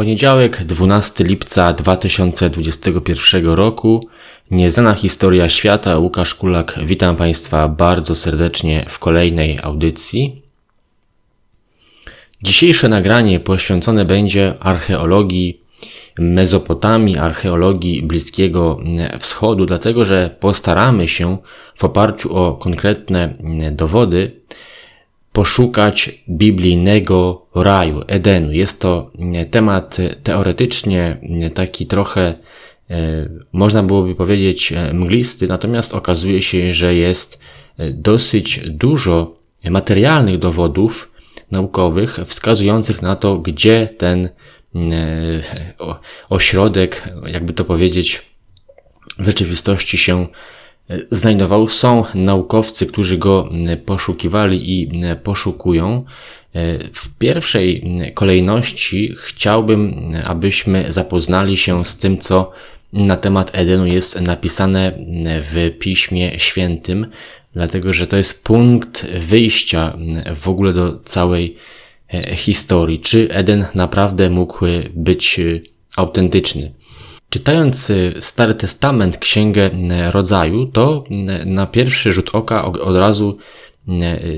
Poniedziałek, 12 lipca 2021 roku. Nieznana historia świata. Łukasz Kulak. Witam Państwa bardzo serdecznie w kolejnej audycji. Dzisiejsze nagranie poświęcone będzie archeologii Mezopotamii, archeologii Bliskiego Wschodu, dlatego że postaramy się w oparciu o konkretne dowody poszukać biblijnego raju, Edenu. Jest to temat teoretycznie taki trochę, e, można byłoby powiedzieć, e, mglisty, natomiast okazuje się, że jest e, dosyć dużo materialnych dowodów naukowych wskazujących na to, gdzie ten ośrodek, jakby to powiedzieć, w rzeczywistości się znajdował. Są naukowcy, którzy go poszukiwali i poszukują. W pierwszej kolejności chciałbym, abyśmy zapoznali się z tym, co na temat Edenu jest napisane w Piśmie Świętym, dlatego że to jest punkt wyjścia w ogóle do całej historii. Czy Eden naprawdę mógł być autentyczny? Czytając Stary Testament, Księgę Rodzaju, to na pierwszy rzut oka od razu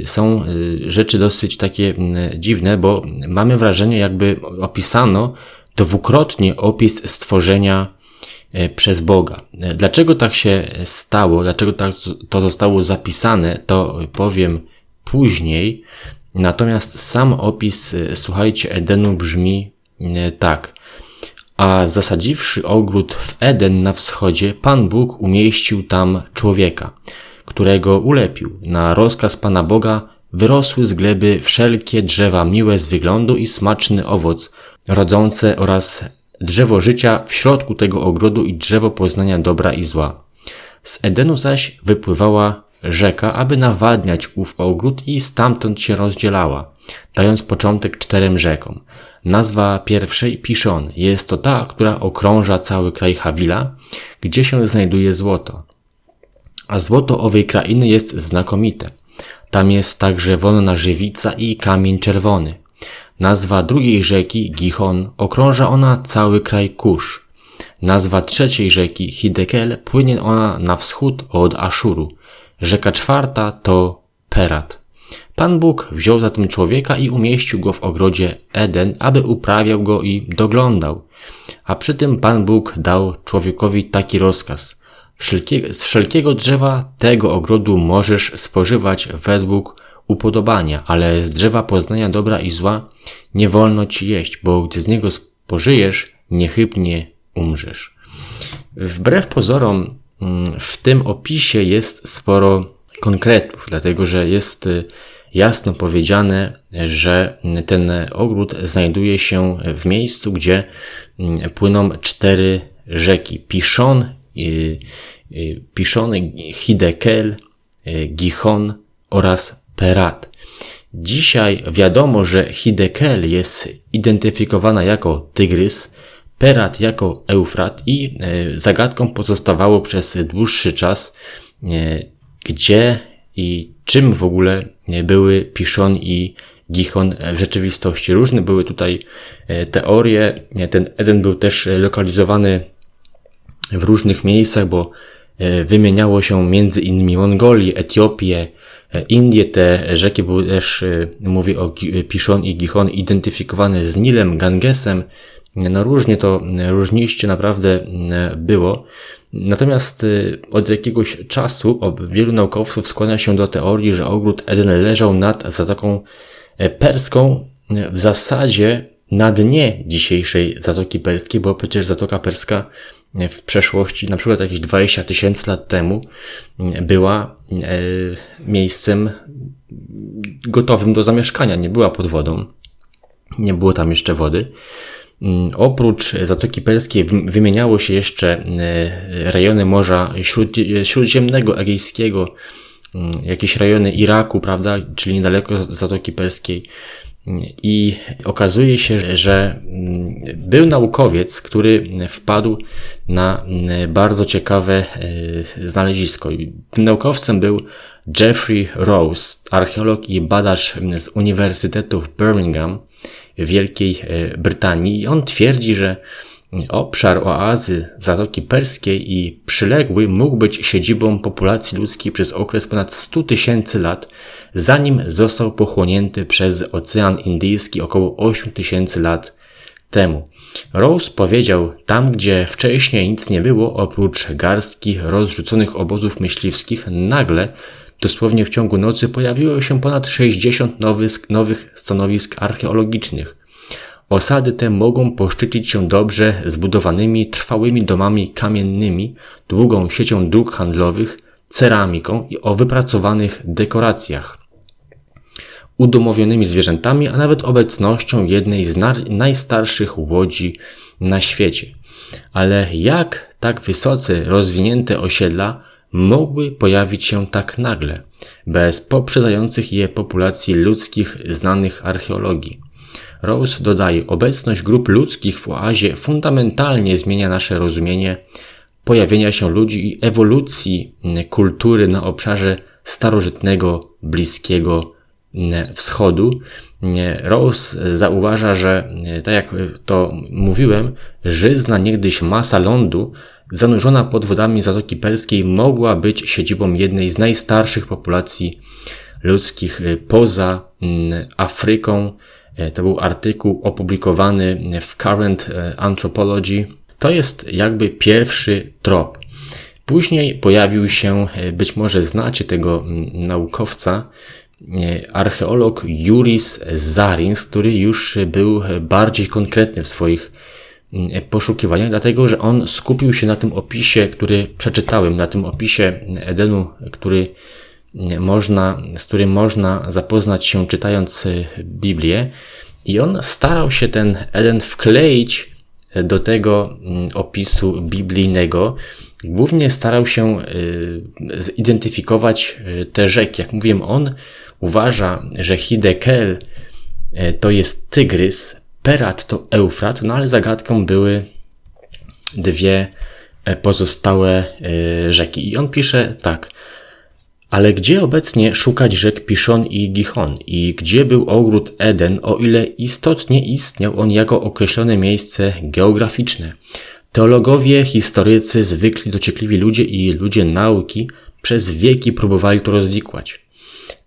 są rzeczy dosyć takie dziwne, bo mamy wrażenie, jakby opisano dwukrotnie opis stworzenia przez Boga. Dlaczego tak się stało, dlaczego tak to zostało zapisane, to powiem później. Natomiast sam opis, słuchajcie, Edenu brzmi tak. A zasadziwszy ogród w Eden na wschodzie, Pan Bóg umieścił tam człowieka, którego ulepił. Na rozkaz Pana Boga wyrosły z gleby wszelkie drzewa miłe z wyglądu i smaczny owoc, rodzące oraz drzewo życia w środku tego ogrodu i drzewo poznania dobra i zła. Z Edenu zaś wypływała rzeka, aby nawadniać ów ogród i stamtąd się rozdzielała dając początek czterem rzekom. Nazwa pierwszej Piszon jest to ta, która okrąża cały kraj Hawila, gdzie się znajduje złoto. A złoto owej krainy jest znakomite. Tam jest także wonna żywica i kamień czerwony. Nazwa drugiej rzeki, Gihon, okrąża ona cały kraj Kusz. Nazwa trzeciej rzeki, Hidekel, płynie ona na wschód od Aszuru. Rzeka czwarta to Perat. Pan Bóg wziął zatem człowieka i umieścił go w ogrodzie Eden, aby uprawiał go i doglądał. A przy tym Pan Bóg dał człowiekowi taki rozkaz. z wszelkiego drzewa tego ogrodu możesz spożywać według upodobania, ale z drzewa poznania dobra i zła nie wolno ci jeść, bo gdy z niego spożyjesz, niechybnie umrzesz. Wbrew pozorom, w tym opisie jest sporo konkretów, dlatego że jest y, jasno powiedziane, że ten ogród znajduje się w miejscu, gdzie mm, płyną cztery rzeki. Piszon, y, y, Piszon, Hidekel, Gihon oraz Perat. Dzisiaj wiadomo, że Hidekel jest identyfikowana jako Tygrys, Perat jako Eufrat i zagadką pozostawało przez dłuższy czas, gdzie i czym w ogóle były Piszon i Gihon w rzeczywistości. Różne były tutaj e, teorie. Ten Eden był też lokalizowany w różnych miejscach, bo e, wymieniało się między innymi Mongolię, Etiopię, e, Indie. Te rzeki były też, mówię o Piszon i Gihon, identyfikowane z Nilem, Gangesem. No różnie to, różniście naprawdę było. Natomiast y, od jakiegoś czasu wielu naukowców skłania się do teorii, że ogród Eden leżał nad Zatoką e, Perską, w zasadzie na dnie dzisiejszej Zatoki Perskiej, bo przecież Zatoka Perska e, w przeszłości, na przykład jakieś 20 tysięcy lat temu, była e, miejscem gotowym do zamieszkania, nie była pod wodą, nie było tam jeszcze wody. Mm, oprócz Zatoki Perskiej wymieniało się jeszcze e, rejony Morza Śródziemnego, Egejskiego, mm, jakieś rejony Iraku, prawda, czyli niedaleko Zatoki Perskiej. I okazuje się, że mm, był naukowiec, który wpadł na bardzo ciekawe e, znalezisko. Tym naukowcem był Jeffrey Rose, archeolog i badacz z Uniwersytetu w Birmingham Wielkiej Brytanii i on twierdzi, że obszar oazy Zatoki Perskiej i przyległy mógł być siedzibą populacji ludzkiej przez okres ponad 100 tysięcy lat, zanim został pochłonięty przez Ocean Indyjski około 8 tysięcy lat temu. Rose powiedział, tam gdzie wcześniej nic nie było, oprócz garstki rozrzuconych obozów myśliwskich, nagle, dosłownie w ciągu nocy, pojawiło się ponad 60 nowych, nowych stanowisk archeologicznych. Osady te mogą poszczycić się dobrze zbudowanymi, trwałymi domami kamiennymi, długą siecią dróg handlowych, ceramiką i o wypracowanych dekoracjach udomowionymi zwierzętami, a nawet obecnością jednej z najstarszych łodzi na świecie. Ale jak tak wysoce rozwinięte osiedla mogły pojawić się tak nagle, bez poprzedzających je populacji ludzkich znanych archeologii? Rose dodaje, obecność grup ludzkich w oazie fundamentalnie zmienia nasze rozumienie pojawienia się ludzi i ewolucji kultury na obszarze starożytnego, bliskiego wschodu, Rose zauważa, że tak jak to mówiłem, żyzna niegdyś masa lądu zanurzona pod wodami Zatoki Perskiej mogła być siedzibą jednej z najstarszych populacji ludzkich poza Afryką. To był artykuł opublikowany w Current Anthropology. To jest jakby pierwszy trop. Później pojawił się, być może znacie tego naukowca, archeolog Juris Zarins, który już był bardziej konkretny w swoich mm, poszukiwaniach, dlatego że on skupił się na tym opisie, który przeczytałem, na tym opisie Edenu, który można, z którym można zapoznać się czytając Biblię. I on starał się ten Eden wkleić do tego opisu biblijnego. Głównie starał się zidentyfikować te rzeki. Jak mówiłem, on uważa, że Hidekel e, to jest tygrys, Perat to Eufrat, no ale zagadką były dwie e, pozostałe e, rzeki. I on pisze tak. Ale gdzie obecnie szukać rzek Piszon i Gichon? I gdzie był ogród Eden, o ile istotnie istniał on jako określone miejsce geograficzne? Teologowie, historycy, zwykli dociekliwi ludzie i ludzie nauki przez wieki próbowali to rozwikłać.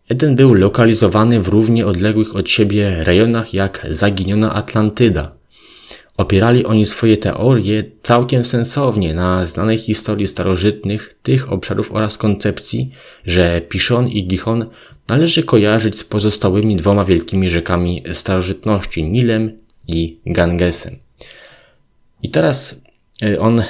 Eden był lokalizowany w równie odległych od siebie rejonach jak zaginiona Atlantyda. Opierali oni swoje teorie całkiem sensownie na znanej historii starożytnych tych obszarów oraz koncepcji, że Piszon i Gihon należy kojarzyć z pozostałymi dwoma wielkimi rzekami starożytności Nilem i Gangesem. I teraz e, on e,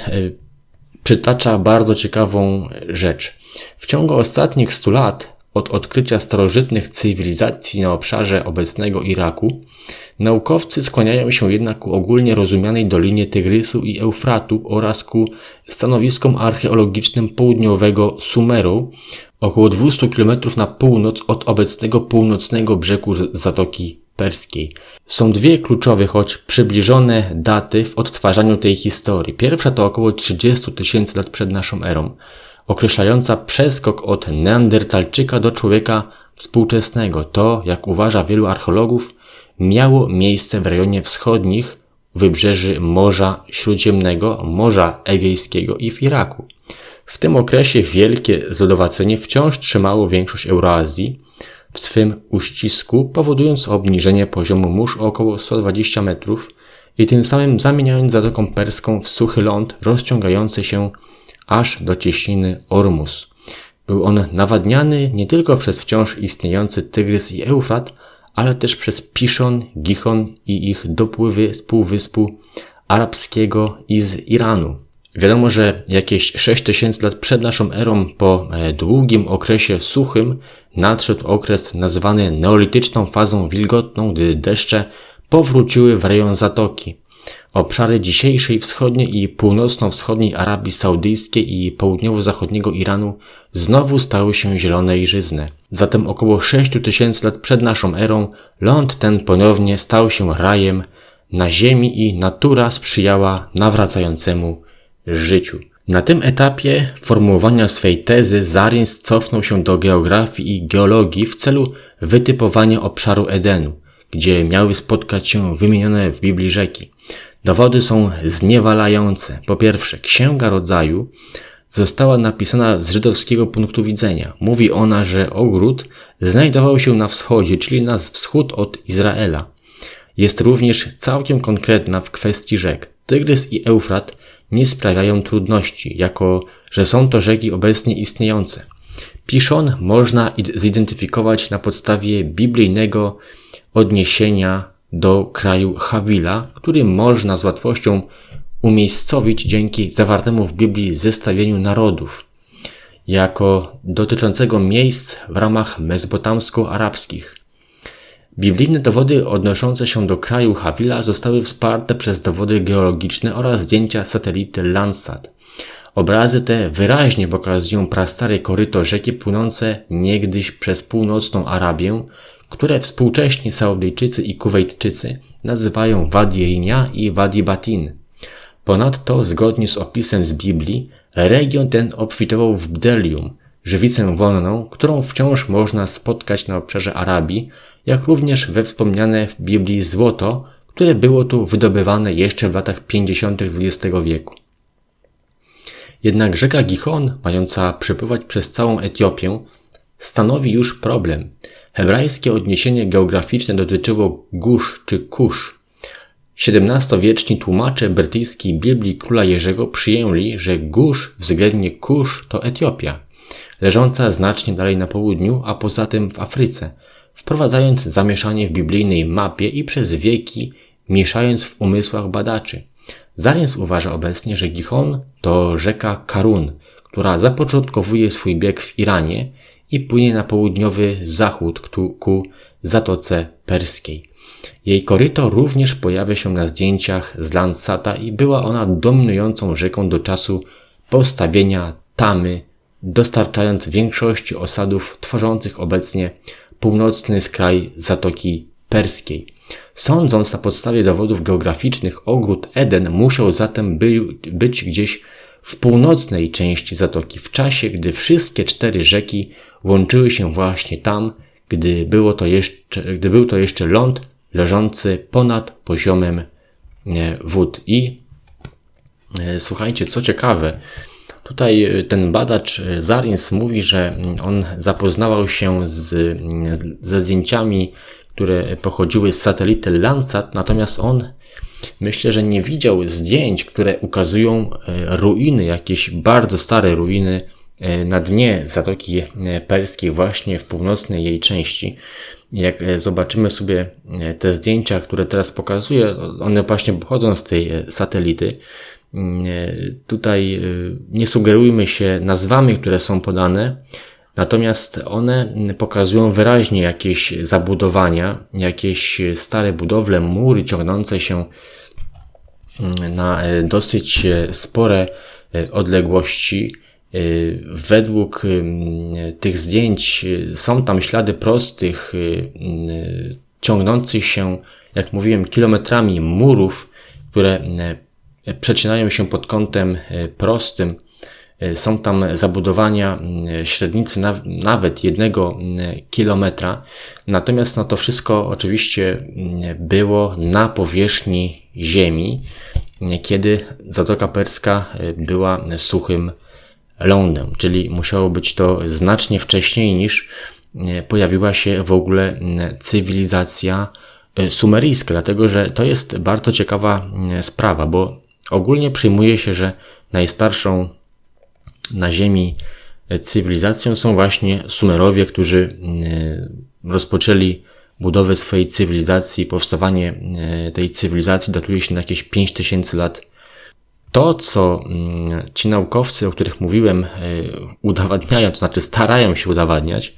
przytacza bardzo ciekawą rzecz. W ciągu ostatnich stu lat od odkrycia starożytnych cywilizacji na obszarze obecnego Iraku, naukowcy skłaniają się jednak ku ogólnie rozumianej dolinie Tygrysu i Eufratu oraz ku stanowiskom archeologicznym południowego Sumeru, około 200 km na północ od obecnego północnego brzegu Zatoki Perskiej. Są dwie kluczowe, choć przybliżone daty w odtwarzaniu tej historii. Pierwsza to około 30 tysięcy lat przed naszą erą określająca przeskok od neandertalczyka do człowieka współczesnego. To, jak uważa wielu archeologów, miało miejsce w rejonie wschodnich wybrzeży Morza Śródziemnego, Morza Egejskiego i w Iraku. W tym okresie wielkie zlodowacenie wciąż trzymało większość Euroazji w swym uścisku, powodując obniżenie poziomu mórz o około 120 metrów i tym samym zamieniając Zatoką Perską w suchy ląd rozciągający się aż do cieśniny Ormus. Był on nawadniany nie tylko przez wciąż istniejący Tygrys i Eufrat, ale też przez Piszon, Gichon i ich dopływy z Półwyspu Arabskiego i z Iranu. Wiadomo, że jakieś 6000 lat przed naszą erą, po e, długim okresie suchym, nadszedł okres nazywany neolityczną fazą wilgotną, gdy deszcze powróciły w rejon zatoki. Obszary dzisiejszej wschodniej i północno-wschodniej Arabii Saudyjskiej i południowo-zachodniego Iranu znowu stały się zielone i żyzne. Zatem około 6 tysięcy lat przed naszą erą ląd ten ponownie stał się rajem na ziemi i natura sprzyjała nawracającemu życiu. Na tym etapie formułowania swej tezy Zarins cofnął się do geografii i geologii w celu wytypowania obszaru Edenu – gdzie miały spotkać się wymienione w Biblii rzeki. Dowody są zniewalające. Po pierwsze, Księga Rodzaju została napisana z żydowskiego punktu widzenia. Mówi ona, że ogród znajdował się na wschodzie, czyli na wschód od Izraela. Jest również całkiem konkretna w kwestii rzek. Tygrys i Eufrat nie sprawiają trudności, jako że są to rzeki obecnie istniejące. Piszon można zidentyfikować na podstawie biblijnego odniesienia do kraju Hawila, który można z łatwością umiejscowić dzięki zawartemu w Biblii zestawieniu narodów, jako dotyczącego miejsc w ramach mesbotamsko-arabskich. Biblijne dowody odnoszące się do kraju Hawila zostały wsparte przez dowody geologiczne oraz zdjęcia satelity Landsat. Obrazy te wyraźnie pokazują prastare koryto rzeki płynące niegdyś przez północną Arabię, które współcześni Saudyjczycy i Kuwejtczycy nazywają Wadi Rinia i Wadi Batin. Ponadto, zgodnie z opisem z Biblii, region ten obfitował w bdelium, żywicę wonną, którą wciąż można spotkać na obszarze Arabii, jak również we wspomniane w Biblii złoto, które było tu wydobywane jeszcze w latach 50. XX wieku. Jednak rzeka Gichon, mająca przepływać przez całą Etiopię, stanowi już problem. Hebrajskie odniesienie geograficzne dotyczyło Gusz czy Kusz. XVII-wieczni tłumacze brytyjskiej Biblii Króla Jerzego przyjęli, że Gusz względnie Kusz to Etiopia, leżąca znacznie dalej na południu, a poza tym w Afryce, wprowadzając zamieszanie w biblijnej mapie i przez wieki mieszając w umysłach badaczy. Zarys uważa obecnie, że Gihon to rzeka Karun, która zapoczątkowuje swój bieg w Iranie i płynie na południowy zachód ku Zatoce Perskiej. Jej koryto również pojawia się na zdjęciach z Landsata i była ona dominującą rzeką do czasu postawienia Tamy, dostarczając większości osadów tworzących obecnie północny skraj Zatoki Perskiej. Sądząc na podstawie dowodów geograficznych, ogród Eden musiał zatem by, być gdzieś w północnej części zatoki, w czasie, gdy wszystkie cztery rzeki łączyły się właśnie tam, gdy, było to jeszcze, gdy był to jeszcze ląd leżący ponad poziomem e, wód. I e, słuchajcie, co ciekawe, tutaj e, ten badacz Zarins mówi, że on zapoznawał się z, ze zdjęciami które pochodziły z satelity Landsat, natomiast on myślę, że nie widział zdjęć, które ukazują e, ruiny, jakieś bardzo stare ruiny e, na dnie Zatoki e, Perskiej, właśnie w północnej jej części. Jak zobaczymy sobie te zdjęcia, które teraz pokazuję, one właśnie pochodzą z tej satelity. Mm, tutaj nie sugerujmy się nazwami, które są podane, Natomiast one pokazują wyraźnie jakieś zabudowania, jakieś stare budowle, mury ciągnące się mm, na e, dosyć e, spore e, odległości. Według mm, tych zdjęć są tam ślady prostych, mm, ciągnących się, jak mówiłem, kilometrami murów, które przecinają się pod kątem prostym są tam zabudowania średnicy nawet jednego kilometra. Natomiast no to wszystko oczywiście było na powierzchni ziemi, kiedy Zatoka Perska e, była suchym lądem, czyli musiało być to znacznie wcześniej niż e, pojawiła się w ogóle cywilizacja sumeryjska, dlatego że to jest bardzo ciekawa sprawa, bo ogólnie przyjmuje się, że najstarszą na Ziemi cywilizacją są właśnie Sumerowie, którzy e, rozpoczęli budowę swojej cywilizacji. Powstawanie e, tej cywilizacji datuje się na jakieś 5000 lat. To, co mm, ci naukowcy, o których mówiłem, e, udowadniają, to znaczy starają się udowadniać,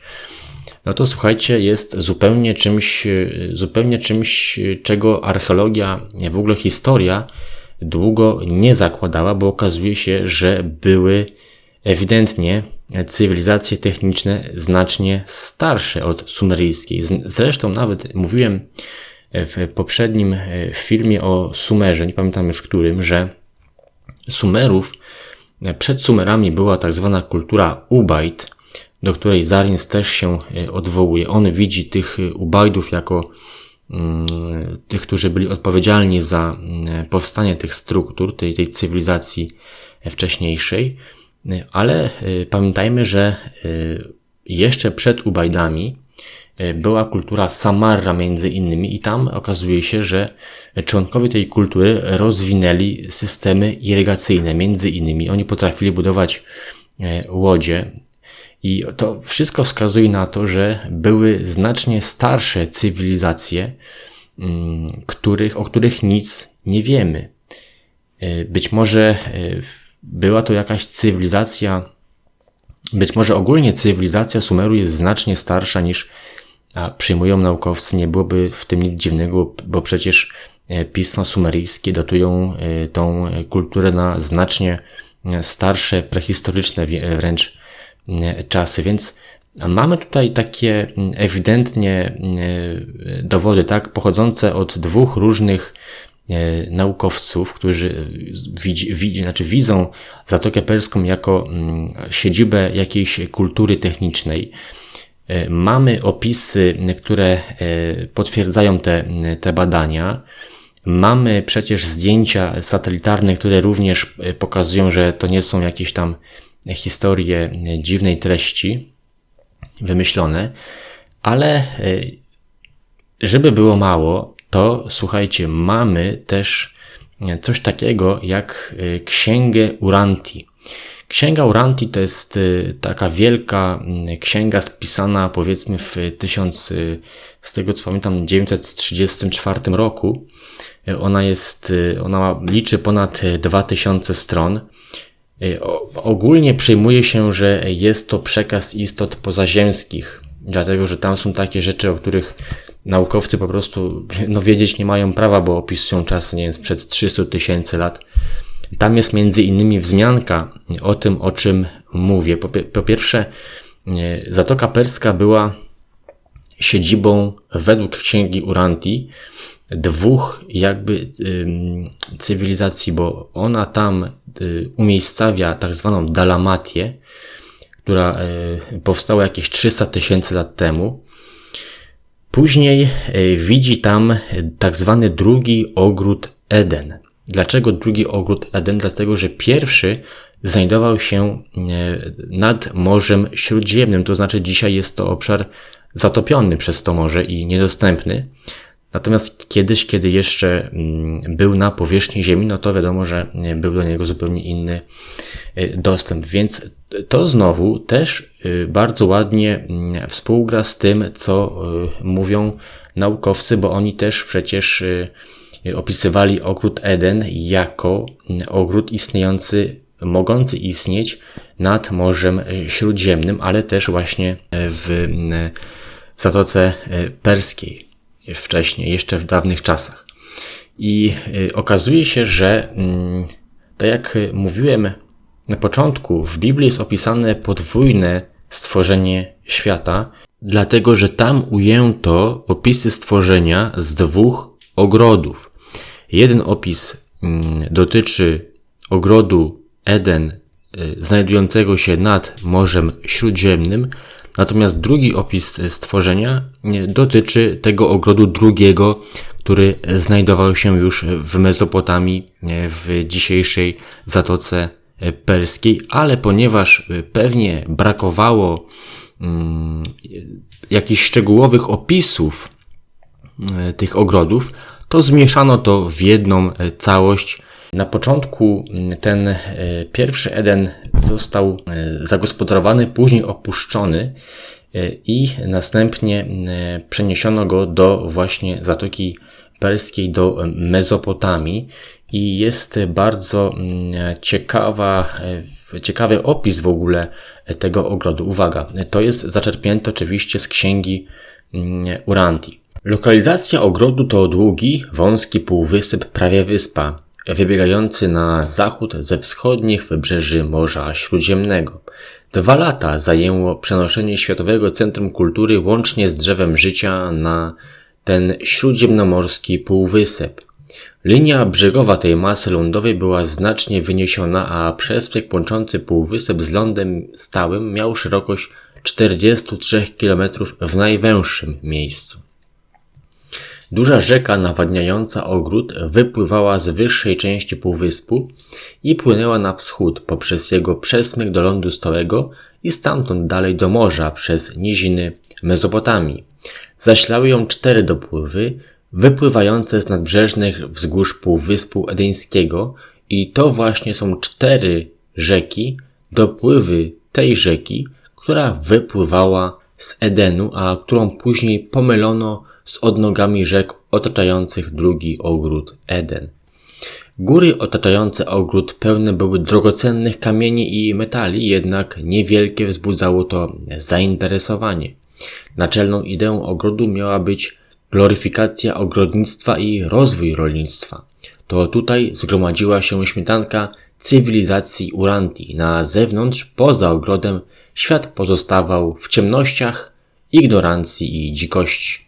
no to słuchajcie, jest zupełnie czymś, zupełnie czymś, czego archeologia, w ogóle historia długo nie zakładała, bo okazuje się, że były ewidentnie cywilizacje techniczne znacznie starsze od sumeryjskiej. Zresztą nawet mówiłem w poprzednim e, filmie o Sumerze, nie pamiętam już którym, że Sumerów, e, przed Sumerami była tak zwana kultura Ubaid, do której Zarins też się e, odwołuje. On widzi tych Ubajdów jako mm, tych, którzy byli odpowiedzialni za mm, powstanie tych struktur, tej, tej cywilizacji wcześniejszej, ale pamiętajmy, że jeszcze przed Ubajdami była kultura Samarra między innymi i tam okazuje się, że członkowie tej kultury rozwinęli systemy irygacyjne między innymi. Oni potrafili budować łodzie, i to wszystko wskazuje na to, że były znacznie starsze cywilizacje, mm, których, o których nic nie wiemy. Być może e, była to jakaś cywilizacja, być może ogólnie cywilizacja Sumeru jest znacznie starsza niż przyjmują naukowcy. Nie byłoby w tym nic dziwnego, bo przecież e, pisma sumeryjskie datują tą kulturę na znacznie starsze, prehistoryczne wręcz czasy, więc mamy tutaj takie ewidentnie dowody, tak, pochodzące od dwóch różnych e, naukowców, którzy widzi, widzi, znaczy widzą Zatokę Perską jako mm, siedzibę jakiejś kultury technicznej. E, mamy opisy, które e, potwierdzają te, te badania. Mamy przecież zdjęcia satelitarne, które również pokazują, że to nie są jakieś tam historie dziwnej treści, wymyślone, ale e, żeby było mało, to słuchajcie, mamy też coś takiego jak e, Księgę Uranti. Księga Uranti to jest e, taka wielka księga spisana powiedzmy w 1000, z tego co pamiętam, 934 roku. Ona jest, ona liczy ponad 2000 stron ogólnie przyjmuje się, że jest to przekaz istot pozaziemskich, dlatego że tam są takie rzeczy, o których naukowcy po prostu no, wiedzieć nie mają prawa, bo opisują czasy, nie wiem, sprzed 300 tysięcy lat. Tam jest między innymi wzmianka o tym, o czym mówię. Po, po pierwsze, Zatoka Perska była siedzibą według księgi Uranti dwóch jakby cywilizacji, bo ona tam y, umiejscawia tak zwaną Dalamatię, która y, powstała jakieś 300 tysięcy lat temu. Później y, widzi tam tak zwany drugi ogród Eden. Dlaczego drugi ogród Eden? Dlatego, że pierwszy znajdował się nad Morzem Śródziemnym, to znaczy dzisiaj jest to obszar zatopiony przez to morze i niedostępny. Natomiast kiedyś, kiedy jeszcze mm, był na powierzchni Ziemi, no to wiadomo, że e, był do niego zupełnie inny e, dostęp. Więc to znowu też e, bardzo ładnie mm, współgra z tym, co mówią naukowcy, bo oni też przecież opisywali ogród Eden jako mm, ogród istniejący, mogący istnieć nad Morzem Śródziemnym, ale też właśnie w Zatoce Perskiej wcześniej, jeszcze w dawnych czasach. I y, okazuje się, że mm, tak jak mówiłem na początku, w Biblii jest opisane podwójne stworzenie świata, dlatego że tam ujęto opisy stworzenia z dwóch ogrodów. Jeden opis mm, dotyczy ogrodu Eden, y, znajdującego się nad Morzem Śródziemnym, Natomiast drugi opis stworzenia dotyczy tego ogrodu drugiego, który znajdował się już w Mezopotamii, w dzisiejszej Zatoce Perskiej, ale ponieważ pewnie brakowało mm, jakichś szczegółowych opisów e, tych ogrodów, to zmieszano to w jedną całość na początku mm, ten e, pierwszy Eden został e, zagospodarowany, później opuszczony e, i następnie przeniesiono go do właśnie Zatoki Perskiej, do Mezopotamii i jest bardzo mm, ciekawa, ciekawy opis w ogóle tego ogrodu. Uwaga, to jest zaczerpnięte oczywiście z księgi mm, Uranti. Lokalizacja ogrodu to długi, wąski półwysep, prawie wyspa, wybiegający na zachód ze wschodnich wybrzeży Morza Śródziemnego. Dwa lata zajęło przenoszenie Światowego Centrum Kultury łącznie z drzewem życia na ten śródziemnomorski półwysep. Linia brzegowa tej masy lądowej była znacznie wyniesiona, a przestrzeg łączący półwysep z lądem stałym miał szerokość 43 km w najwęższym miejscu. Duża rzeka nawadniająca ogród wypływała z wyższej części półwyspu i płynęła na wschód poprzez jego przesmyk do lądu stałego i stamtąd dalej do morza przez niziny Mezopotamii. Zaślały ją cztery dopływy, wypływające z nadbrzeżnych wzgórz Półwyspu Edyńskiego i to właśnie są cztery rzeki, dopływy tej rzeki, która wypływała z Edenu, a którą później pomylono z odnogami rzek otaczających drugi ogród Eden. Góry otaczające ogród pełne były drogocennych kamieni i metali, jednak niewielkie wzbudzało to zainteresowanie. Naczelną ideą ogrodu miała być gloryfikacja ogrodnictwa i rozwój rolnictwa. To tutaj zgromadziła się śmietanka cywilizacji Uranti. Na zewnątrz, poza ogrodem, świat pozostawał w ciemnościach, ignorancji i dzikości.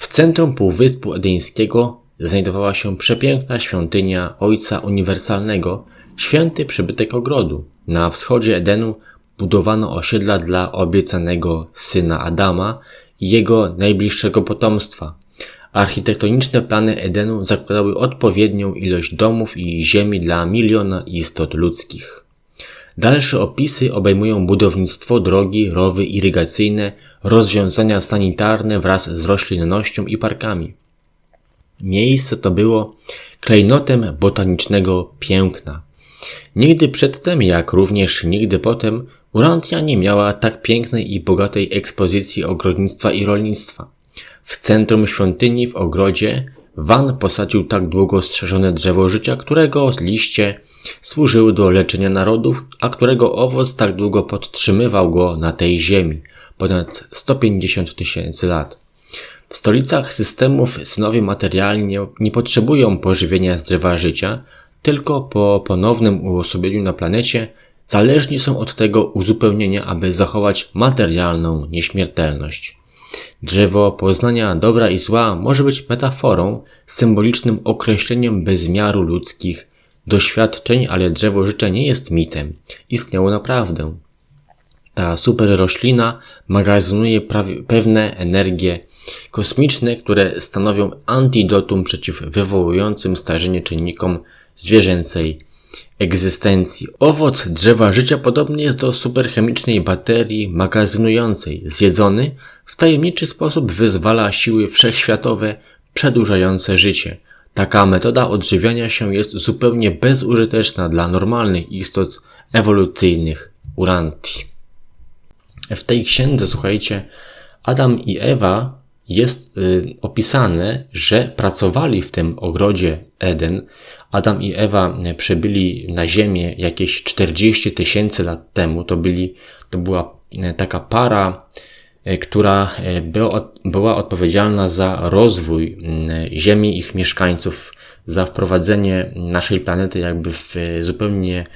W centrum Półwyspu Edyńskiego znajdowała się przepiękna świątynia Ojca Uniwersalnego, święty przybytek ogrodu. Na wschodzie Edenu budowano osiedla dla obiecanego syna Adama i jego najbliższego potomstwa. Architektoniczne plany Edenu zakładały odpowiednią ilość domów i ziemi dla miliona istot ludzkich. Dalsze opisy obejmują budownictwo, drogi, rowy irygacyjne, rozwiązania sanitarne wraz z roślinnością i parkami. Miejsce to było klejnotem botanicznego piękna. Nigdy przedtem, jak również nigdy potem, Urantia nie miała tak pięknej i bogatej ekspozycji ogrodnictwa i rolnictwa. W centrum świątyni w ogrodzie Van posadził tak długo strzeżone drzewo życia, którego liście służyły do leczenia narodów, a którego owoc tak długo podtrzymywał go na tej ziemi ponad 150 tysięcy lat. W stolicach systemów synowie materialni nie potrzebują pożywienia z drzewa życia, tylko po ponownym uosobieniu na planecie zależni są od tego uzupełnienia, aby zachować materialną nieśmiertelność. Drzewo poznania dobra i zła może być metaforą, symbolicznym określeniem bezmiaru ludzkich doświadczeń, ale drzewo życia nie jest mitem. Istniało naprawdę. Ta super roślina magazynuje pewne energie kosmiczne, które stanowią antidotum przeciw wywołującym starzenie czynnikom zwierzęcej egzystencji. Owoc drzewa życia podobnie jest do superchemicznej baterii magazynującej. Zjedzony w tajemniczy sposób wyzwala siły wszechświatowe przedłużające życie. Taka metoda odżywiania się jest zupełnie bezużyteczna dla normalnych istot ewolucyjnych Uranti. W tej księdze, słuchajcie, Adam i Ewa jest y, opisane, że pracowali w tym ogrodzie Eden. Adam i Ewa przybyli na Ziemię jakieś 40 tysięcy lat temu. To, byli, to była y, taka para, y, która y, była, odpowiedzialna za rozwój Ziemi ich mieszkańców, za wprowadzenie naszej planety jakby w zupełnie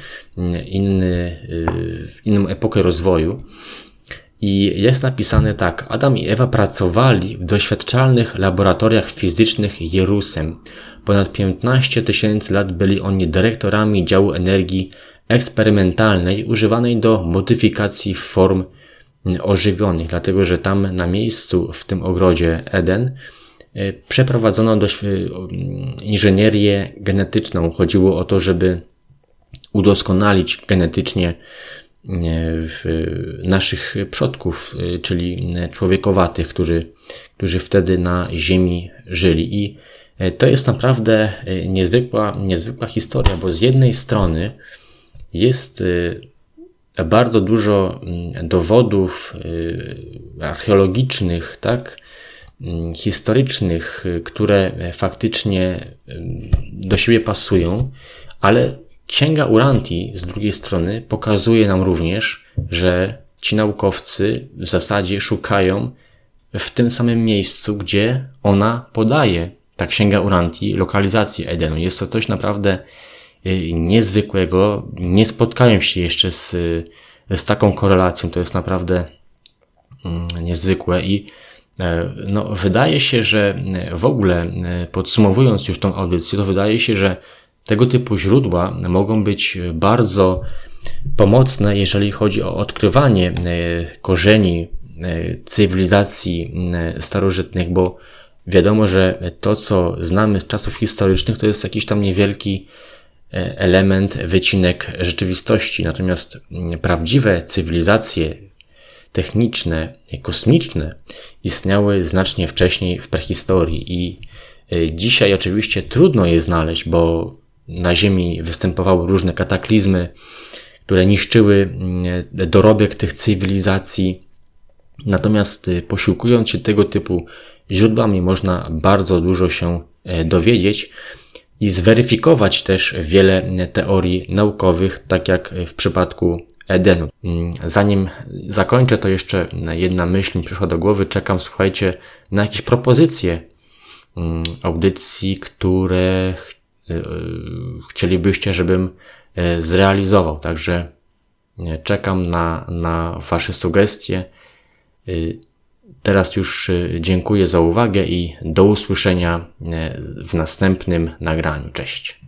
inny, inną epokę rozwoju. I jest napisane tak: Adam i Ewa pracowali w doświadczalnych laboratoriach fizycznych Jerusem. Ponad 15 tysięcy lat byli oni dyrektorami działu energii eksperymentalnej używanej do modyfikacji form ożywionych, dlatego że tam na miejscu w tym ogrodzie Eden e, przeprowadzono dość inżynierię genetyczną. Chodziło o to, żeby udoskonalić genetycznie naszych przodków, czyli człowiekowatych, którzy, którzy wtedy na Ziemi żyli. I e, to jest naprawdę e, niezwykła, niezwykła historia, bo z jednej strony jest e, bardzo dużo mm, dowodów archeologicznych, tak, mm, historycznych, które faktycznie do siebie pasują, ale Księga Uranti z drugiej strony pokazuje nam również, że ci naukowcy w zasadzie szukają w tym samym miejscu, gdzie ona podaje, ta księga Uranti, lokalizację Edenu. Jest to coś naprawdę y, niezwykłego. Nie spotkałem się jeszcze z, z taką korelacją. To jest naprawdę mm, niezwykłe i e, no, wydaje się, że w ogóle e, podsumowując już tą audycję, to wydaje się, że tego typu źródła mogą być bardzo pomocne, jeżeli chodzi o odkrywanie e, korzeni e, cywilizacji e, starożytnych, bo Wiadomo, że to, co znamy z czasów historycznych, to jest jakiś tam niewielki e, element, wycinek rzeczywistości. Natomiast mm, prawdziwe cywilizacje techniczne, kosmiczne istniały znacznie wcześniej w prehistorii i e, dzisiaj oczywiście trudno je znaleźć, bo na Ziemi występowały różne kataklizmy, które niszczyły mm, dorobek tych cywilizacji. Natomiast e, posiłkując się tego typu źródłami można bardzo dużo się e, dowiedzieć i zweryfikować też wiele teorii naukowych, tak jak w przypadku Edenu. Mm, zanim zakończę, to jeszcze jedna myśl mi przyszła do głowy. Czekam, słuchajcie, na jakieś propozycje mm, audycji, które e, chcielibyście, żebym e, zrealizował. Także czekam na, na Wasze sugestie. Teraz już y, dziękuję za uwagę i do usłyszenia y, w następnym nagraniu. Cześć.